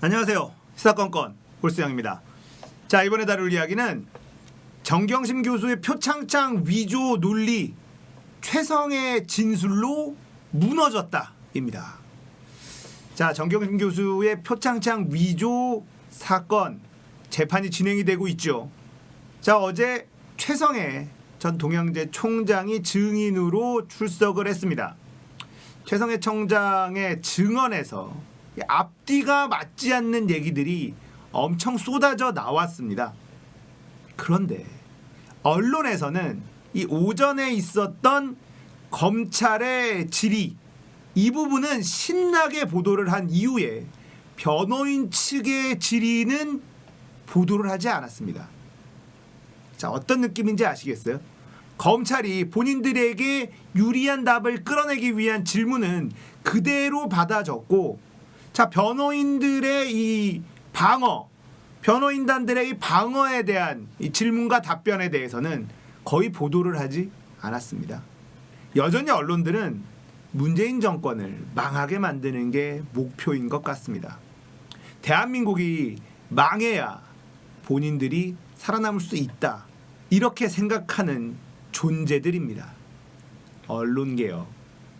안녕하세요. 시사건건 볼스영입니다. 자 이번에 다룰 이야기는 정경심 교수의 표창장 위조 논리 최성의 진술로 무너졌다입니다. 자 정경심 교수의 표창장 위조 사건 재판이 진행이 되고 있죠. 자 어제 최성의 전 동양제 총장이 증인으로 출석을 했습니다. 최성해 청장의 증언에서 이 앞뒤가 맞지 않는 얘기들이 엄청 쏟아져 나왔습니다. 그런데 언론에서는 이 오전에 있었던 검찰의 질의 이 부분은 신나게 보도를 한 이후에 변호인 측의 질의는 보도를 하지 않았습니다. 자, 어떤 느낌인지 아시겠어요? 검찰이 본인들에게 유리한 답을 끌어내기 위한 질문은 그대로 받아줬고, 자, 변호인들의 이 방어, 변호인단들의 이 방어에 대한 이 질문과 답변에 대해서는 거의 보도를 하지 않았습니다. 여전히 언론들은 문재인 정권을 망하게 만드는 게 목표인 것 같습니다. 대한민국이 망해야 본인들이 살아남을 수 있다. 이렇게 생각하는 존재들입니다. 언론 개혁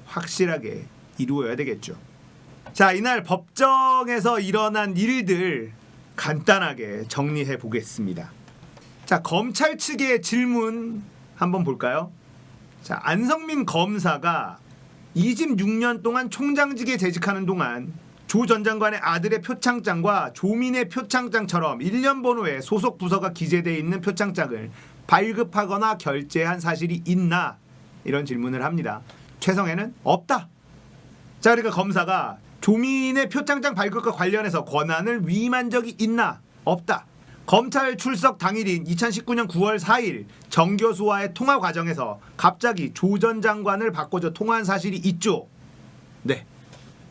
확실하게 이루어야 되겠죠. 자, 이날 법정에서 일어난 일들 간단하게 정리해 보겠습니다. 자, 검찰 측의 질문 한번 볼까요? 자, 안성민 검사가 26년 동안 총장직에 재직하는 동안 조 전 장관의 아들의 표창장과 조민의 표창장처럼 1년 번호에 소속 부서가 기재되어 있는 표창장을 발급하거나 결제한 사실이 있나 이런 질문을 합니다. 최성애는 없다. 자, 그러니까 검사가 조민의 표창장 발급과 관련해서 권한을 위임한 적이 있나? 없다. 검찰 출석 당일인 2019년 9월 4일 정 교수와의 통화 과정에서 갑자기 조 전 장관을 바꿔줘 통화한 사실이 있죠. 네.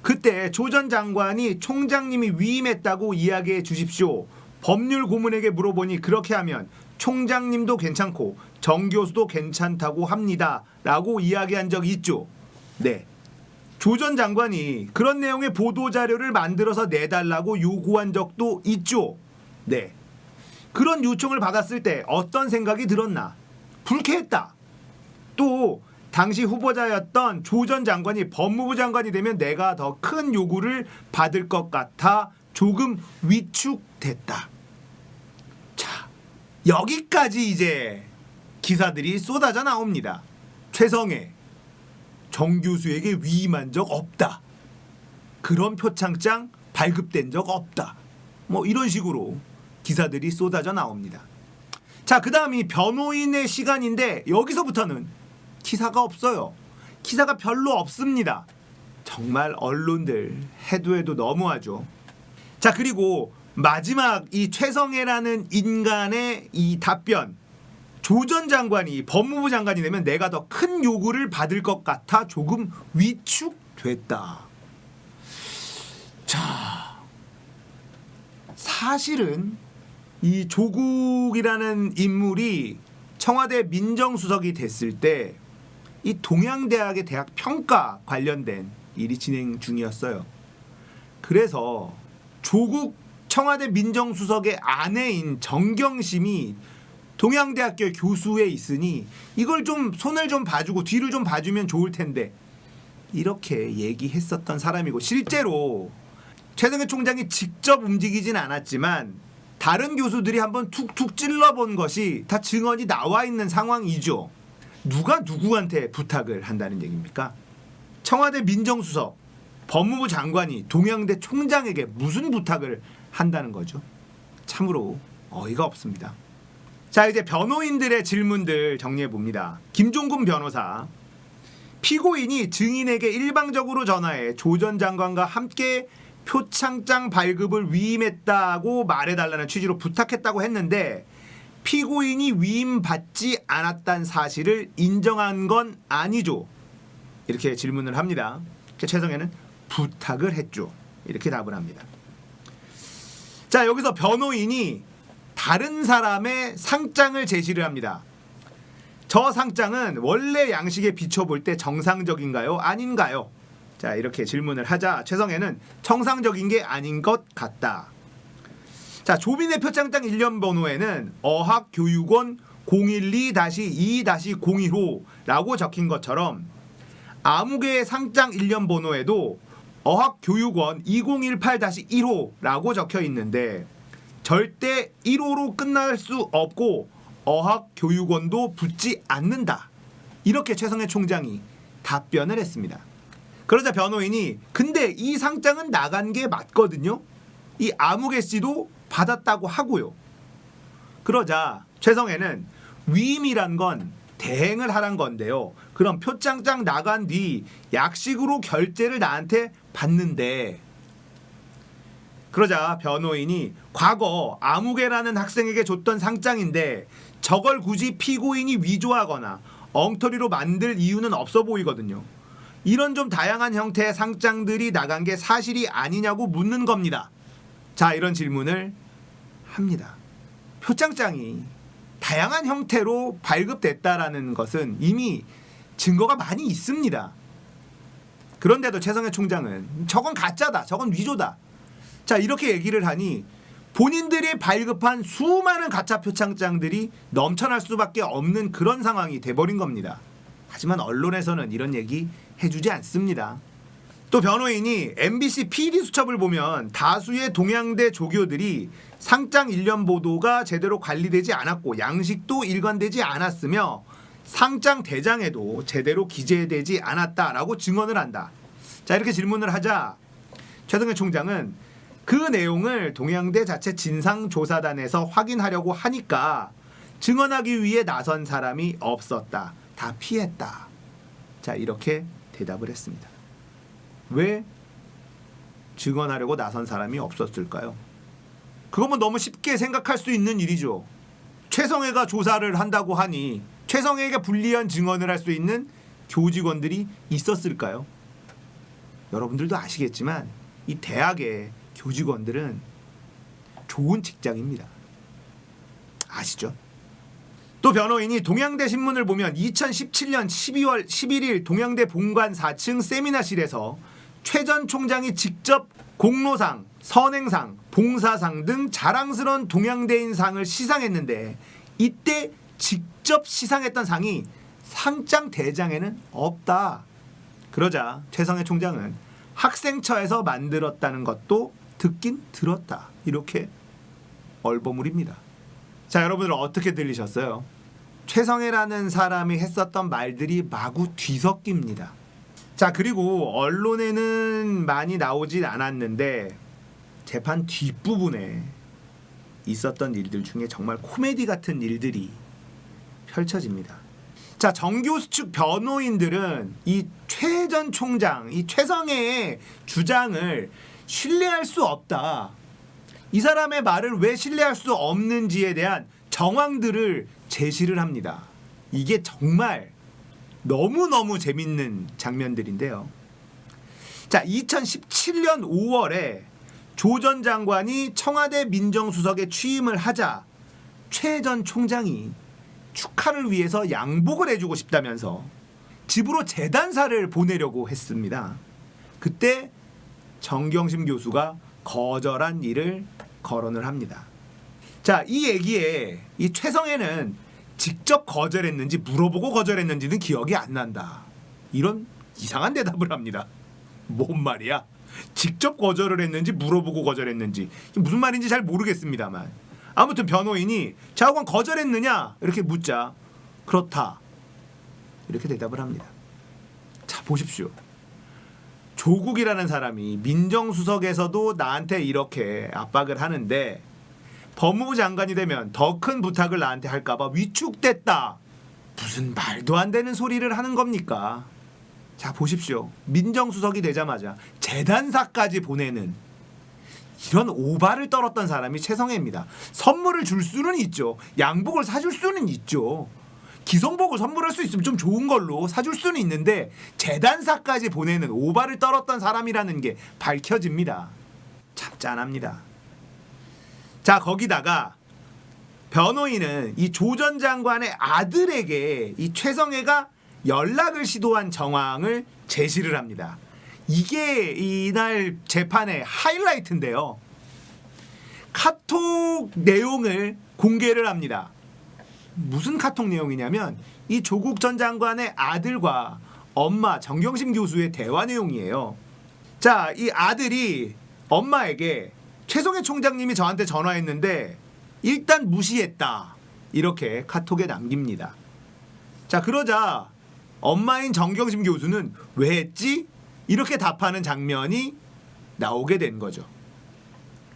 그때 조 전 장관이 총장님이 위임했다고 이야기해 주십시오. 법률 고문에게 물어보니 그렇게 하면 총장님도 괜찮고 정 교수도 괜찮다고 합니다. 라고 이야기한 적이 있죠. 네. 조 전 장관이 그런 내용의 보도 자료를 만들어서 내달라고 요구한 적도 있죠. 네. 그런 요청을 받았을 때 어떤 생각이 들었나? 불쾌했다. 또 당시 후보자였던 조 전 장관이 법무부 장관이 되면 내가 더 큰 요구를 받을 것 같아 조금 위축됐다. 자, 여기까지 이제 기사들이 쏟아져 나옵니다. 최성애 정 교수에게 위임한 적 없다. 그런 표창장 발급된 적 없다. 뭐 이런 식으로 기사들이 쏟아져 나옵니다. 자, 그 다음이 변호인의 시간인데 여기서부터는 기사가 없어요. 기사가 별로 없습니다. 정말 언론들 해도 해도 너무하죠. 자, 그리고 마지막 이 최성애라는 인간의 이 답변. 조전 장관이 법무부 장관이 되면 내가 더 큰 요구를 받을 것 같아 조금 위축됐다. 자, 사실은 이 조국이라는 인물이 청와대 민정수석이 됐을 때 이 동양대학의 대학 평가 관련된 일이 진행 중이었어요. 그래서 조국 청와대 민정수석의 아내인 정경심이 동양대학교 교수에 있으니 이걸 좀 손을 좀 봐주고 뒤를 좀 봐주면 좋을 텐데 이렇게 얘기했었던 사람이고 실제로 최승현 총장이 직접 움직이진 않았지만 다른 교수들이 한번 툭툭 찔러본 것이 다 증언이 나와 있는 상황이죠. 누가 누구한테 부탁을 한다는 얘기입니까? 청와대 민정수석, 법무부 장관이 동양대 총장에게 무슨 부탁을 한다는 거죠? 참으로 어이가 없습니다. 자 이제 변호인들의 질문들 정리해 봅니다. 김종군 변호사 피고인이 증인에게 일방적으로 전화해 조 전 장관과 함께 표창장 발급을 위임했다고 말해달라는 취지로 부탁했다고 했는데 피고인이 위임받지 않았다는 사실을 인정한 건 아니죠. 이렇게 질문을 합니다. 최성애는 부탁을 했죠. 이렇게 답을 합니다. 자 여기서 변호인이 다른 사람의 상장을 제시를 합니다. 저 상장은 원래 양식에 비춰볼 때 정상적인가요? 아닌가요? 자 이렇게 질문을 하자 최성애는 정상적인 게 아닌 것 같다. 자 조민의 표창장 일련 번호에는 어학교육원 012-2-015라고 적힌 것처럼 아무개의 상장 일련 번호에도 어학교육원 2018-1호라고 적혀 있는데 절대 1호로 끝날 수 없고 어학교육원도 붙지 않는다. 이렇게 최성해 총장이 답변을 했습니다. 그러자 변호인이 근데 이 상장은 나간 게 맞거든요. 이 아무개 씨도 받았다고 하고요. 그러자 최성애는 위임이란 건 대행을 하란 건데요. 그럼 표창장 나간 뒤 약식으로 결제를 나한테 받는데 그러자 변호인이 과거 아무개라는 학생에게 줬던 상장인데 저걸 굳이 피고인이 위조하거나 엉터리로 만들 이유는 없어 보이거든요. 이런 좀 다양한 형태의 상장들이 나간 게 사실이 아니냐고 묻는 겁니다. 자, 이런 질문을 합니다. 표창장이 다양한 형태로 발급됐다라는 것은 이미 증거가 많이 있습니다. 그런데도 최성해 총장은 저건 가짜다, 저건 위조다. 자 이렇게 얘기를 하니 본인들이 발급한 수많은 가짜 표창장들이 넘쳐날 수밖에 없는 그런 상황이 돼버린 겁니다. 하지만 언론에서는 이런 얘기 해주지 않습니다. 또 변호인이 MBC PD 수첩을 보면 다수의 동양대 조교들이 상장 일련 보도가 제대로 관리되지 않았고 양식도 일관되지 않았으며 상장 대장에도 제대로 기재되지 않았다라고 증언을 한다. 자 이렇게 질문을 하자 최승현 총장은 그 내용을 동양대 자체 진상조사단에서 확인하려고 하니까 증언하기 위해 나선 사람이 없었다. 다 피했다. 자 이렇게 대답을 했습니다. 왜 증언하려고 나선 사람이 없었을까요? 그거면 너무 쉽게 생각할 수 있는 일이죠. 최성애가 조사를 한다고 하니 최성애에게 불리한 증언을 할 수 있는 교직원들이 있었을까요? 여러분들도 아시겠지만 이 대학의 교직원들은 좋은 직장입니다. 아시죠? 또 변호인이 동양대 신문을 보면 2017년 12월 11일 동양대 본관 4층 세미나실에서 최 전 총장이 직접 공로상, 선행상, 봉사상 등 자랑스러운 동양대인 상을 시상했는데 이때 직접 시상했던 상이 상장 대장에는 없다. 그러자 최성해 총장은 학생처에서 만들었다는 것도 듣긴 들었다. 이렇게 얼버무립니다. 자, 여러분들 어떻게 들리셨어요? 최성애라는 사람이 했었던 말들이 마구 뒤섞입니다. 자, 그리고 언론에는 많이 나오진 않았는데 재판 뒷부분에 있었던 일들 중에 정말 코미디 같은 일들이 펼쳐집니다. 자, 정교수 측 변호인들은 이 최 전 총장, 이 최성애의 주장을 신뢰할 수 없다. 이 사람의 말을 왜 신뢰할 수 없는지에 대한 정황들을 제시를 합니다. 이게 정말 너무너무 재밌는 장면들인데요. 자, 2017년 5월에 조 전 장관이 청와대 민정수석에 취임을 하자 최 전 총장이 축하를 위해서 양복을 해주고 싶다면서 집으로 재단사를 보내려고 했습니다. 그때 정경심 교수가 거절한 일을 거론을 합니다. 자, 이 얘기에 이 최성애는 직접 거절했는지 물어보고 거절했는지는 기억이 안 난다. 이런 이상한 대답을 합니다. 뭔 말이야? 직접 거절을 했는지 물어보고 거절했는지 무슨 말인지 잘 모르겠습니다만 아무튼 변호인이 자관 거절했느냐 이렇게 묻자 그렇다 이렇게 대답을 합니다. 자 보십시오. 조국이라는 사람이 민정수석에서도 나한테 이렇게 압박을 하는데 법무부 장관이 되면 더 큰 부탁을 나한테 할까봐 위축됐다. 무슨 말도 안 되는 소리를 하는 겁니까? 자 보십시오. 민정수석이 되자마자 재단사까지 보내는 이런 오바를 떨었던 사람이 최성애입니다. 선물을 줄 수는 있죠. 양복을 사줄 수는 있죠. 기성복을 선물할 수 있으면 좀 좋은 걸로 사줄 수는 있는데 재단사까지 보내는 오바를 떨었던 사람이라는 게 밝혀집니다. 참 짠합니다. 자 거기다가 변호인은 이 조전 장관의 아들에게 이 최성애가 연락을 시도한 정황을 제시를 합니다. 이게 이날 재판의 하이라이트인데요. 카톡 내용을 공개를 합니다. 무슨 카톡 내용이냐면 이 조국 전 장관의 아들과 엄마 정경심 교수의 대화 내용이에요. 자, 이 아들이 엄마에게 최성해 총장님이 저한테 전화했는데 일단 무시했다. 이렇게 카톡에 남깁니다. 자, 그러자 엄마인 정경심 교수는 왜 했지? 이렇게 답하는 장면이 나오게 된 거죠.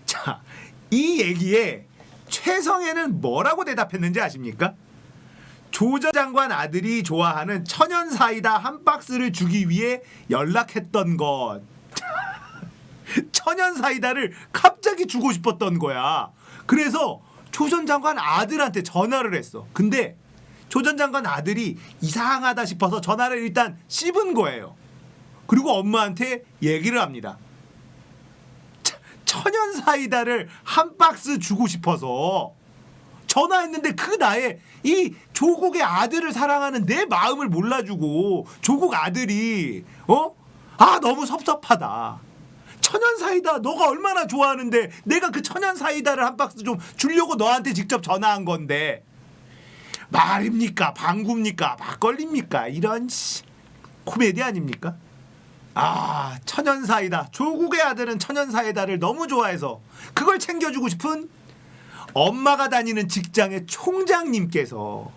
자, 이 얘기에 최성애는 뭐라고 대답했는지 아십니까? 조전 장관 아들이 좋아하는 천연 사이다 한 박스를 주기 위해 연락했던 것. 천연 사이다를 갑자기 주고 싶었던 거야. 그래서 조전 장관 아들한테 전화를 했어. 근데 조전 장관 아들이 이상하다 싶어서 전화를 일단 씹은 거예요. 그리고 엄마한테 얘기를 합니다. 차- 천연 사이다를 한 박스 주고 싶어서 전화했는데 그 나에 이 조국의 아들을 사랑하는 내 마음을 몰라주고 조국 아들이 어? 아 너무 섭섭하다. 천연 사이다 너가 얼마나 좋아하는데 내가 그 천연 사이다를 한 박스 좀 주려고 너한테 직접 전화한 건데 말입니까 방구입니까 막걸리입니까 이런 씨 코미디 아닙니까? 아 천연 사이다 조국의 아들은 천연 사이다를 너무 좋아해서 그걸 챙겨주고 싶은 엄마가 다니는 직장의 총장님께서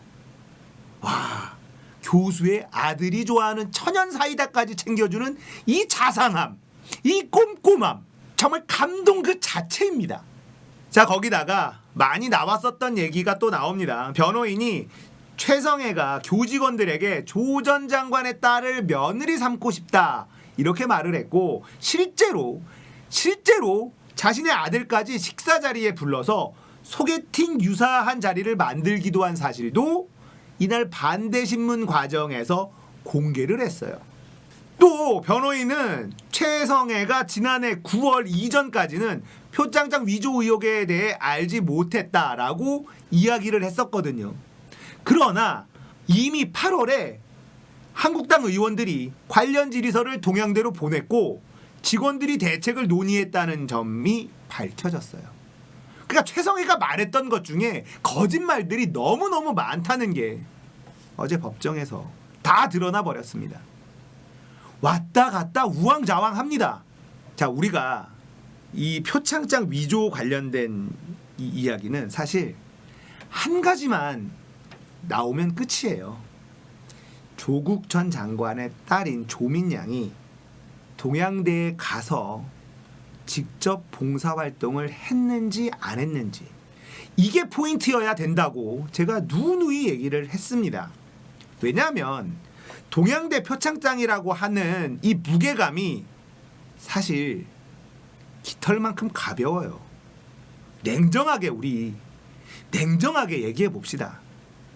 와 교수의 아들이 좋아하는 천연 사이다까지 챙겨주는 이 자상함, 이 꼼꼼함 정말 감동 그 자체입니다. 자 거기다가 많이 나왔었던 얘기가 또 나옵니다. 변호인이 최성애가 교직원들에게 조 전 장관의 딸을 며느리 삼고 싶다 이렇게 말을 했고 실제로 실제로 자신의 아들까지 식사 자리에 불러서 소개팅 유사한 자리를 만들기도 한 사실도 이날 반대 신문 과정에서 공개를 했어요. 또 변호인은 최성애가 지난해 9월 이전까지는 표창장 위조 의혹에 대해 알지 못했다라고 이야기를 했었거든요. 그러나 이미 8월에 한국당 의원들이 관련 질의서를 동양대로 보냈고 직원들이 대책을 논의했다는 점이 밝혀졌어요. 그러니까 최성애가 말했던 것 중에 거짓말들이 너무너무 많다는 게 어제 법정에서 다 드러나 버렸습니다. 왔다 갔다 우왕좌왕 합니다. 자, 우리가 이 표창장 위조 관련된 이 이야기는 사실 한 가지만 나오면 끝이에요. 조국 전 장관의 딸인 조민양이 동양대에 가서 직접 봉사활동을 했는지 안 했는지 이게 포인트여야 된다고 제가 누누이 얘기를 했습니다. 왜냐하면 동양대 표창장이라고 하는 이 무게감이 사실 깃털만큼 가벼워요. 냉정하게 우리 냉정하게 얘기해 봅시다.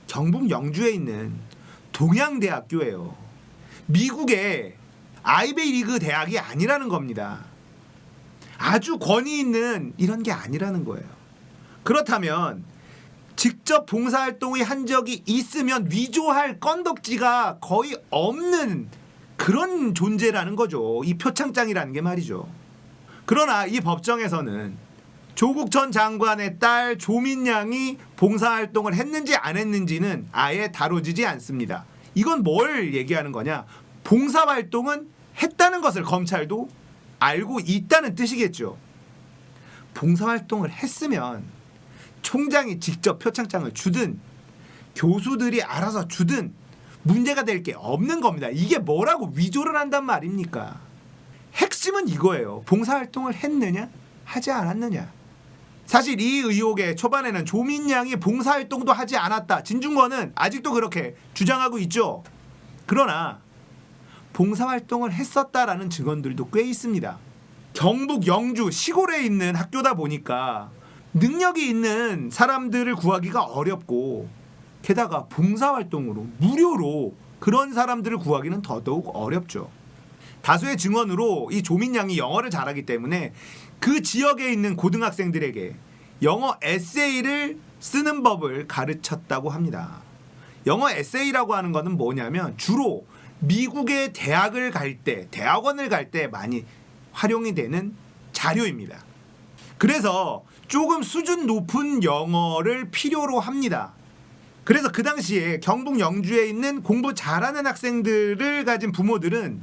경북 영주에 있는 동양대학교예요. 미국의 아이베이 리그 대학이 아니라는 겁니다. 아주 권위 있는 이런 게 아니라는 거예요. 그렇다면 직접 봉사활동을 한 적이 있으면 위조할 건덕지가 거의 없는 그런 존재라는 거죠. 이 표창장이라는 게 말이죠. 그러나 이 법정에서는 조국 전 장관의 딸 조민양이 봉사활동을 했는지 안 했는지는 아예 다뤄지지 않습니다. 이건 뭘 얘기하는 거냐? 봉사활동은 했다는 것을 검찰도 알고 있다는 뜻이겠죠. 봉사활동을 했으면 총장이 직접 표창장을 주든 교수들이 알아서 주든 문제가 될 게 없는 겁니다. 이게 뭐라고 위조를 한단 말입니까? 핵심은 이거예요. 봉사활동을 했느냐? 하지 않았느냐? 사실 이 의혹의 초반에는 조민양이 봉사활동도 하지 않았다. 진중권은 아직도 그렇게 주장하고 있죠. 그러나 봉사활동을 했었다라는 증언들도 꽤 있습니다. 경북 영주 시골에 있는 학교다 보니까 능력이 있는 사람들을 구하기가 어렵고 게다가 봉사활동으로 무료로 그런 사람들을 구하기는 더더욱 어렵죠. 다수의 증언으로 이 조민 양이 영어를 잘하기 때문에 그 지역에 있는 고등학생들에게 영어 에세이를 쓰는 법을 가르쳤다고 합니다. 영어 에세이라고 하는 것은 뭐냐면 주로 미국의 대학을 갈 때, 대학원을 갈 때 많이 활용이 되는 자료입니다. 그래서 조금 수준 높은 영어를 필요로 합니다. 그래서 그 당시에 경북 영주에 있는 공부 잘하는 학생들을 가진 부모들은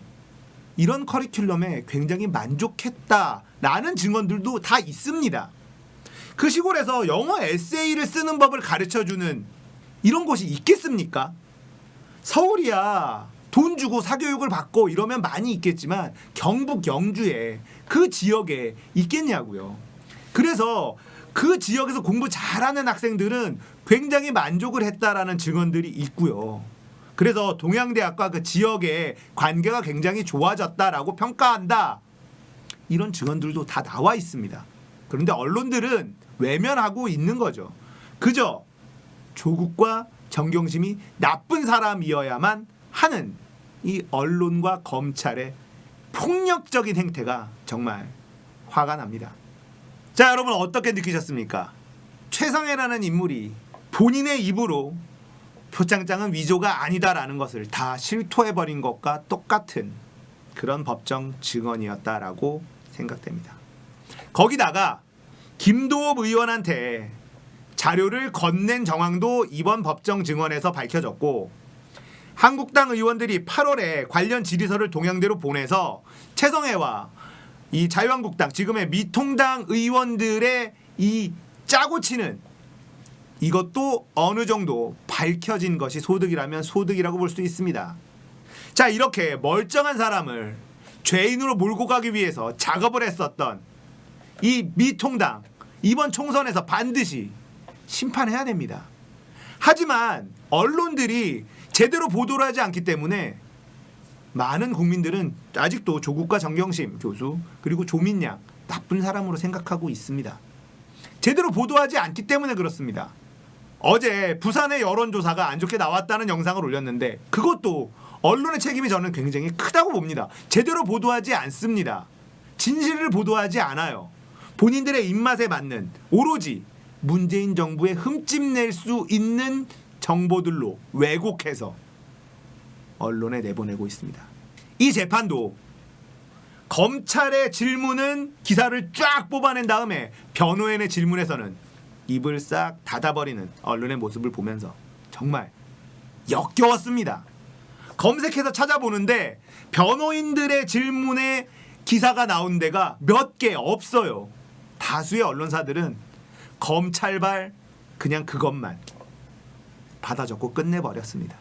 이런 커리큘럼에 굉장히 만족했다라는 증언들도 다 있습니다. 그 시골에서 영어 에세이를 쓰는 법을 가르쳐 주는 이런 곳이 있겠습니까? 서울이야 돈 주고 사교육을 받고 이러면 많이 있겠지만 경북 영주에 그 지역에 있겠냐고요. 그래서 그 지역에서 공부 잘하는 학생들은 굉장히 만족을 했다라는 증언들이 있고요. 그래서 동양대학과 그 지역의 관계가 굉장히 좋아졌다라고 평가한다. 이런 증언들도 다 나와 있습니다. 그런데 언론들은 외면하고 있는 거죠. 그저 조국과 정경심이 나쁜 사람이어야만 하는 이 언론과 검찰의 폭력적인 행태가 정말 화가 납니다. 자, 여러분 어떻게 느끼셨습니까? 최성애라는 인물이 본인의 입으로 표창장은 위조가 아니다라는 것을 다 실토해버린 것과 똑같은 그런 법정 증언이었다라고 생각됩니다. 거기다가 김도읍 의원한테 자료를 건넨 정황도 이번 법정 증언에서 밝혀졌고 한국당 의원들이 8월에 관련 질의서를 동양대로 보내서 최성애와 이 자유한국당 지금의 미통당 의원들의 이 짜고 치는 이것도 어느 정도 밝혀진 것이 소득이라면 소득이라고 볼 수 있습니다. 자 이렇게 멀쩡한 사람을 죄인으로 몰고 가기 위해서 작업을 했었던 이 미통당 이번 총선에서 반드시 심판해야 됩니다. 하지만 언론들이 제대로 보도를 하지 않기 때문에 많은 국민들은 아직도 조국과 정경심 교수 그리고 조민양 나쁜 사람으로 생각하고 있습니다. 제대로 보도하지 않기 때문에 그렇습니다. 어제 부산의 여론조사가 안 좋게 나왔다는 영상을 올렸는데 그것도 언론의 책임이 저는 굉장히 크다고 봅니다. 제대로 보도하지 않습니다. 진실을 보도하지 않아요. 본인들의 입맛에 맞는 오로지 문재인 정부에 흠집낼 수 있는 정보들로 왜곡해서 언론에 내보내고 있습니다. 이 재판도 검찰의 질문은 기사를 쫙 뽑아낸 다음에 변호인의 질문에서는 입을 싹 닫아버리는 언론의 모습을 보면서 정말 역겨웠습니다. 검색해서 찾아보는데 변호인들의 질문에 기사가 나온 데가 몇 개 없어요. 다수의 언론사들은 검찰발 그냥 그것만 받아 적고 끝내버렸습니다.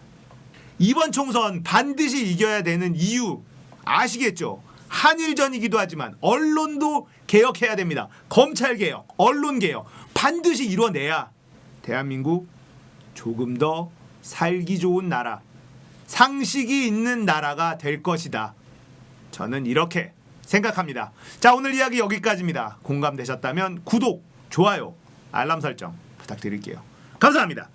이번 총선 반드시 이겨야 되는 이유 아시겠죠? 한일전이기도 하지만 언론도 개혁해야 됩니다. 검찰 개혁, 언론 개혁 반드시 이뤄내야 대한민국 조금 더 살기 좋은 나라, 상식이 있는 나라가 될 것이다. 저는 이렇게 생각합니다. 자, 오늘 이야기 여기까지입니다. 공감되셨다면 구독, 좋아요, 알람 설정 부탁드릴게요. 감사합니다.